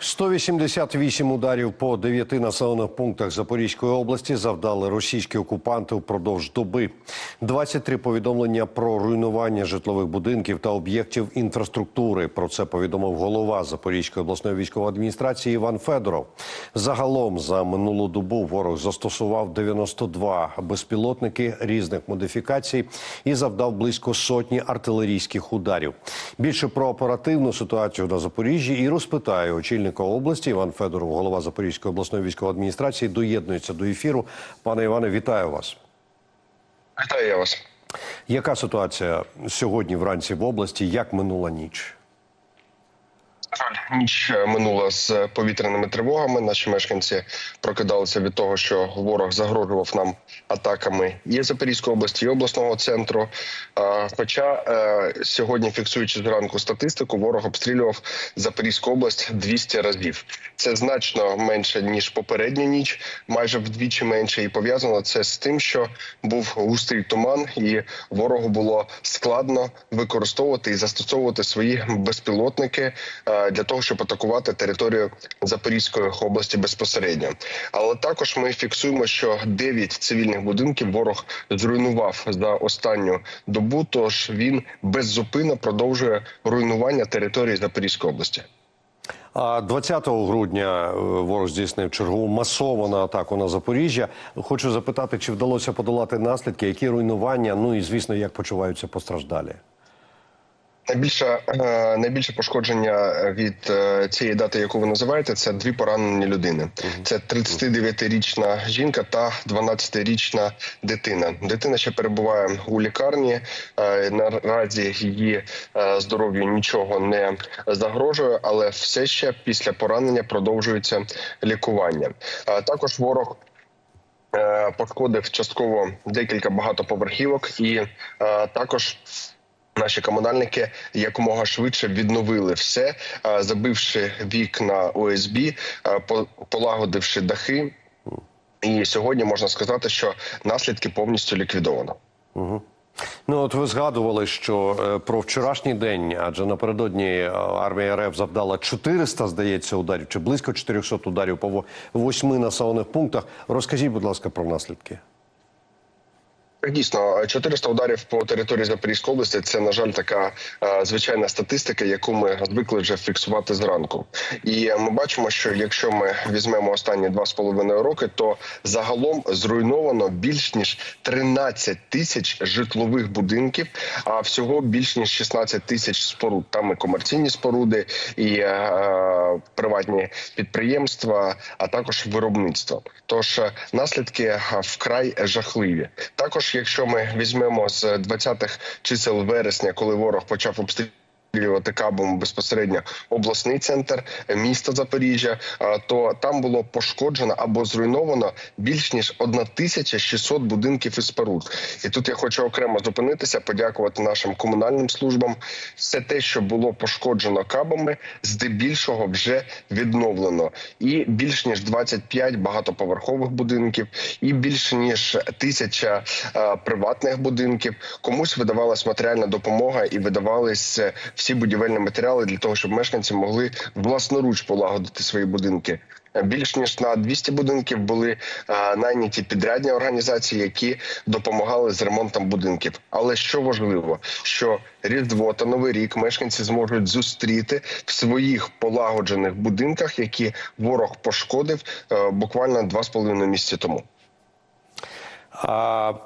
188 ударів по дев'яти населених пунктах Запорізької області завдали російські окупанти впродовж доби. 23 повідомлення про руйнування житлових будинків та об'єктів інфраструктури. Про це повідомив голова Запорізької обласної військової адміністрації Іван Федоров. Загалом за минулу добу ворог застосував 92 безпілотники різних модифікацій і завдав близько сотні артилерійських ударів. Більше про оперативну ситуацію на Запоріжжі і розпитає очільника області Іван Федоров, голова Запорізької обласної військової адміністрації, доєднується до ефіру. Пане Іване, вітаю вас. Вітаю я вас. Яка ситуація сьогодні вранці в області? Як минула ніч? Ніч е, минула з повітряними тривогами. Наші мешканці прокидалися від того, що ворог загрожував нам атаками і Запорізької області, і обласного центру. Хоча е, сьогодні, фіксуючи зранку статистику, ворог обстрілював Запорізьку область 200 разів. Це значно менше ніж попередню ніч, майже вдвічі менше. І пов'язано це з тим, що був густий туман, і ворогу було складно використовувати і застосовувати свої безпілотники е, для того, щоб атакувати територію Запорізької області безпосередньо. Але також ми фіксуємо, що 9 цивільних будинків ворог зруйнував за останню добу. Тож він беззупинно продовжує руйнування території Запорізької області. А 20 грудня е, ворог здійснив чергову масовану атаку на Запоріжжя. Хочу запитати, чи вдалося подолати наслідки, які руйнування, ну і звісно, як почуваються постраждалі. Найбільше е, найбільше пошкодження від е, цієї дати, яку ви називаєте, це дві поранені людини. Це 39-річна жінка та 12-річна дитина. Дитина ще перебуває у лікарні. Е, Наразі її здоров'ю нічого не загрожує, але все ще після поранення продовжується лікування. Також ворог. Пошкодив частково декілька багатоповерхівок, і е, також Наші комунальники якомога швидше відновили все, е, забивши вікна ОСБ, е, полагодивши дахи. І сьогодні можна сказати, що наслідки повністю ліквідовано. Ну от ви згадували, що е, про вчорашній день, адже напередодні е, армія РФ завдала 400, здається, ударів чи близько 400 ударів по восьми населених пунктах. Розкажіть, будь ласка, про наслідки. Дійсно, 400 ударів по території Запорізької області це на жаль така е, звичайна статистика, яку ми звикли вже фіксувати зранку. І ми бачимо, що якщо ми візьмемо останні два з половиною роки, то загалом зруйновано більш ніж 13 тисяч житлових будинків, а всього більш ніж 16 тисяч споруд. Там і комерційні споруди, і е, е, приватні підприємства, а також виробництво. Тож е, наслідки вкрай жахливі. Також, якщо ми візьмемо з 20-х чисел вересня, коли ворог почав обстрілювати обстрілювати кабом безпосередньо обласний центр міста Запоріжжя, то там було пошкоджено або зруйновано більш ніж 1600 будинків і споруд. І тут я хочу окремо зупинитися, подякувати нашим комунальним службам. Все те, що було пошкоджено кабами, здебільшого вже відновлено. І більш ніж 25 багатоповерхових будинків, і більше ніж тисяча приватних будинків. Комусь видавалась матеріальна допомога і видавались е, всі будівельні матеріали для того, щоб мешканці могли власноруч полагодити свої будинки. Е, Більш ніж на 200 будинків були е, найняті підрядні організації, які допомагали з ремонтом будинків. Але що важливо, що різдво та новий рік мешканці зможуть зустріти в своїх полагоджених будинках, які ворог пошкодив е, буквально два з половиною місяці тому.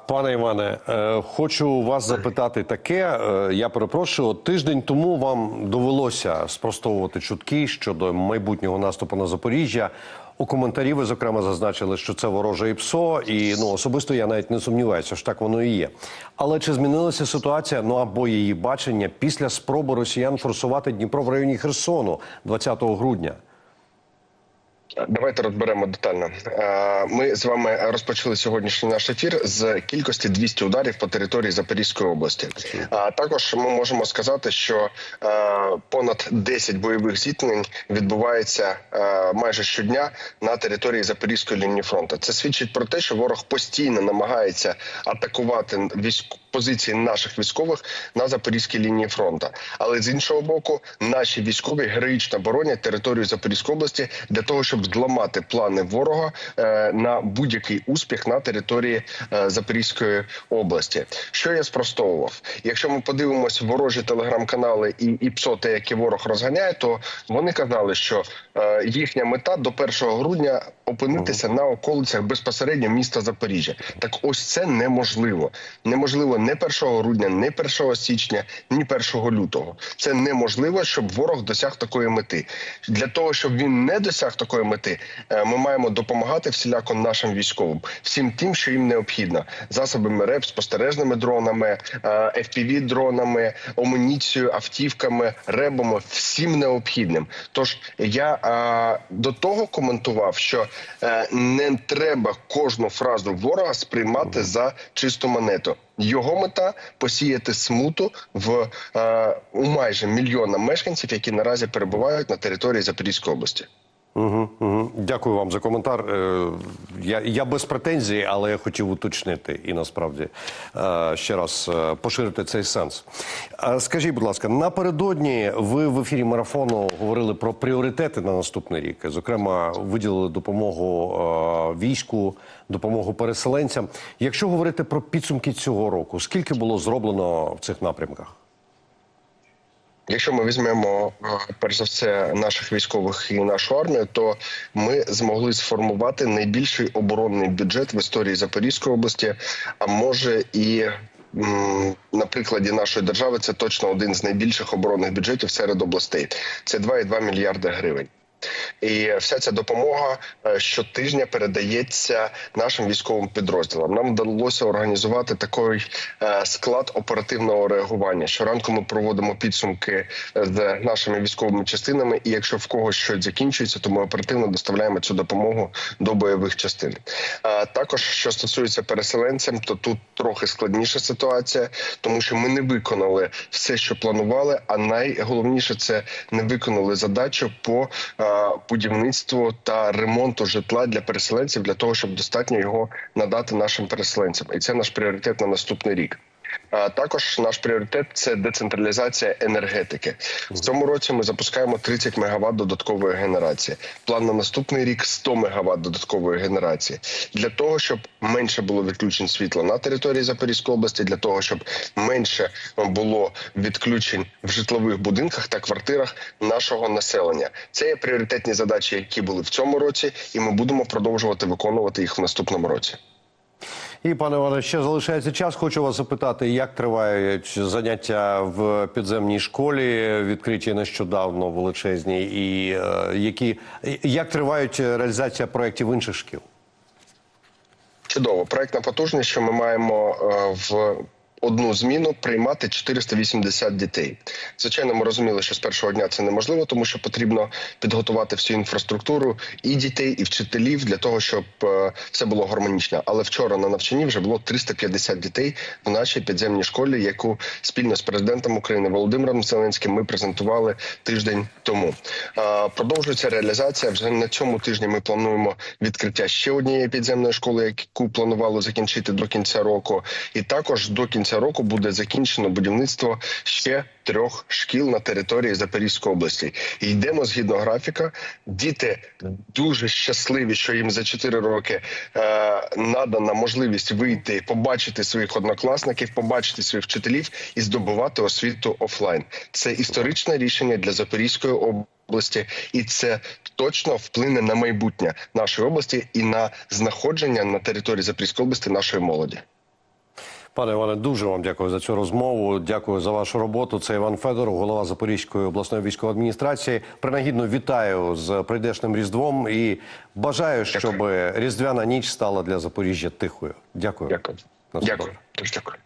Пане Іване, е, хочу вас запитати таке. е, Я перепрошую, тиждень тому вам довелося спростовувати чутки щодо майбутнього наступу на Запоріжжя. У коментарі ви зокрема зазначили, що це вороже ІПСО, і ну особисто я навіть не сумніваюся, що так воно і є. Але чи змінилася ситуація? Ну або її бачення після спроби росіян форсувати Дніпро в районі Херсону 20 грудня? Давайте розберемо детально. Е, Ми з вами розпочали сьогоднішній наш ефір з кількості 200 ударів по території Запорізької області. А також ми можемо сказати, що е, понад 10 бойових зіткнень відбувається е, майже щодня на території Запорізької лінії фронту. Це свідчить про те, що ворог постійно намагається атакувати військ позиції наших військових на запорізькій лінії фронту. Але з іншого боку, наші військові героїчно боронять територію Запорізької області для того, щоб зламати плани ворога е, на будь-який успіх на території е, Запорізької області. Що я спростовував? Якщо ми подивимося ворожі телеграм-канали і, ПСО, те, які ворог розганяє, то вони казали, що е, їхня мета до 1 грудня опинитися на околицях безпосередньо міста Запоріжжя. Так ось це неможливо. Неможливо не 1 грудня, не 1 січня, ні 1 лютого. Це неможливо, щоб ворог досяг такої мети. Для того щоб він не досяг такої мети, е, ми маємо допомагати всіляко нашим військовим, всім тим, що їм необхідно, засобами РЕП, спостережними дронами, fpv дронами, амуніцією, автівками, ребами, всім необхідним. Тож я е, до того коментував, що е, не треба кожну фразу ворога сприймати за чисту монету. Його мета посіяти смуту в е, у майже мільйона мешканців, які наразі перебувають на території Запорізької області. Угу, угу. Дякую вам за коментар. Е, Я, я без претензій, але я хотів уточнити і насправді е, ще раз е, поширити цей сенс. Скажіть, будь ласка, напередодні ви в ефірі марафону говорили про пріоритети на наступний рік. Зокрема, виділили допомогу війську, допомогу переселенцям. Якщо говорити про підсумки цього року, скільки було зроблено в цих напрямках? Якщо ми візьмемо е, перш за все наших військових і нашу армію, то ми змогли сформувати найбільший оборонний бюджет в історії Запорізької області, а може і на прикладі нашої держави це точно один з найбільших оборонних бюджетів серед областей. Це 2,2 мільярди гривень. І вся ця допомога е, щотижня передається нашим військовим підрозділам. Нам вдалося організувати такий е, склад оперативного реагування. Щоранку ми проводимо підсумки е, з нашими військовими частинами. І якщо в когось щось закінчується, то ми оперативно доставляємо цю допомогу до бойових частин. Також що стосується переселенцям, то тут трохи складніша ситуація, тому що ми не виконали все, що планували. А найголовніше це не виконали задачу по будівництву та ремонту житла для переселенців для того, щоб достатньо його надати нашим переселенцям, і це наш пріоритет на наступний рік. Також наш пріоритет це децентралізація енергетики. В цьому році ми запускаємо 30 МВт додаткової генерації. План на наступний рік 100 МВт додаткової генерації для того, щоб менше було відключень світла на території Запорізької області, для того, щоб менше було відключень в житлових будинках та квартирах нашого населення. Це є пріоритетні задачі, які були в цьому році, і ми будемо продовжувати виконувати їх в наступному році. І пане Іване, ще залишається час. Хочу вас запитати, як тривають заняття в підземній школі, відкриті нещодавно величезні, і е, які як тривають реалізація проєктів інших шкіл? Чудово, проектна потужність, що ми маємо е, в одну зміну приймати 480 дітей. Звичайно, ми розуміли, що з першого дня це неможливо, тому що потрібно підготувати всю інфраструктуру і дітей, і вчителів для того, щоб е, все було гармонічно. Але вчора на навчанні вже було 350 дітей в нашій підземній школі, яку спільно з президентом України Володимиром Зеленським ми презентували тиждень тому. Е, Продовжується реалізація. Вже на цьому тижні ми плануємо відкриття ще однієї підземної школи, яку планували закінчити до кінця року, і також до кінця року буде закінчено будівництво ще трьох шкіл на території Запорізької області. Йдемо згідно графіка. Діти дуже щасливі, що їм за 4 роки е, надана можливість вийти, побачити своїх однокласників, побачити своїх вчителів і здобувати освіту офлайн. Це історичне рішення для Запорізької. Області, і це точно вплине на майбутнє нашої області і на знаходження на території Запорізької області нашої молоді. Пане Іване, дуже вам дякую за цю розмову. Дякую за вашу роботу. Це Іван Федоров, голова Запорізької обласної військової адміністрації. Принагідно вітаю з прийдешним різдвом і бажаю, щоб різдвяна ніч стала для Запоріжжя тихою. Дякую. Дякую. Дякую. Дуже дякую.